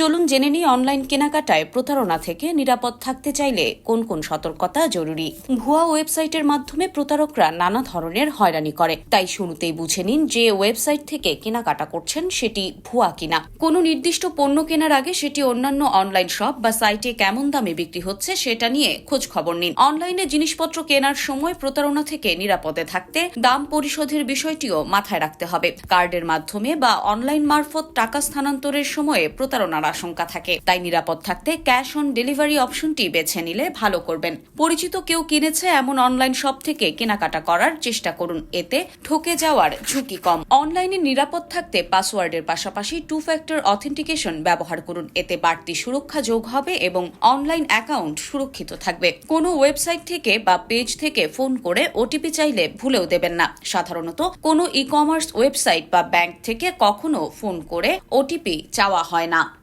চলুন জেনে নিই অনলাইন কেনাকাটায় প্রতারণা থেকে নিরাপদ থাকতে চাইলে কোন কোন সতর্কতা জরুরি। ভুয়া ওয়েবসাইটের মাধ্যমে প্রতারকরা নানা ধরনের হয়রানি করে। তাই শুরুতেই বুঝে নিন যে ওয়েবসাইট থেকে কেনাকাটা করছেন সেটি ভুয়া কিনা। কোনো নির্দিষ্ট পণ্য কেনার আগে সেটি অন্যান্য অনলাইন শপ বা সাইটে কেমন দামে বিক্রি হচ্ছে সেটা নিয়ে খোঁজ খবর নিন। অনলাইনে জিনিসপত্র কেনার সময় প্রতারণা থেকে নিরাপদে থাকতে দাম পরিশোধের বিষয়টিও মাথায় রাখতে হবে। কার্ডের মাধ্যমে বা অনলাইন মারফত টাকা স্থানান্তরের সময়ে প্রতারণার আশঙ্কা থাকে। তাই নিরাপদ থাকতে ক্যাশ অন ডেলিভারি অপশনটি বেছে নিলে ভালো করবেন। পরিচিত কেউ কিনেছে এমন অনলাইন শপ থেকে কেনাকাটা করার চেষ্টা করুন। এতে ঠকে যাওয়ার ঝুঁকি কম। অনলাইনে নিরাপদ থাকতে পাসওয়ার্ডের পাশাপাশি টু ফ্যাক্টর অথেন্টিকেশন ব্যবহার করুন। এতে বাড়তি সুরক্ষা যোগ হবে এবং অনলাইন অ্যাকাউন্ট সুরক্ষিত থাকবে। কোনো ওয়েবসাইট থেকে বা পেজ থেকে ফোন করে ওটিপি চাইলে ভুলেও দেবেন না। সাধারণত কোনো ই কমার্স ওয়েবসাইট বা ব্যাংক থেকে কখনো ফোন করে ওটিপি চাওয়া হয় না।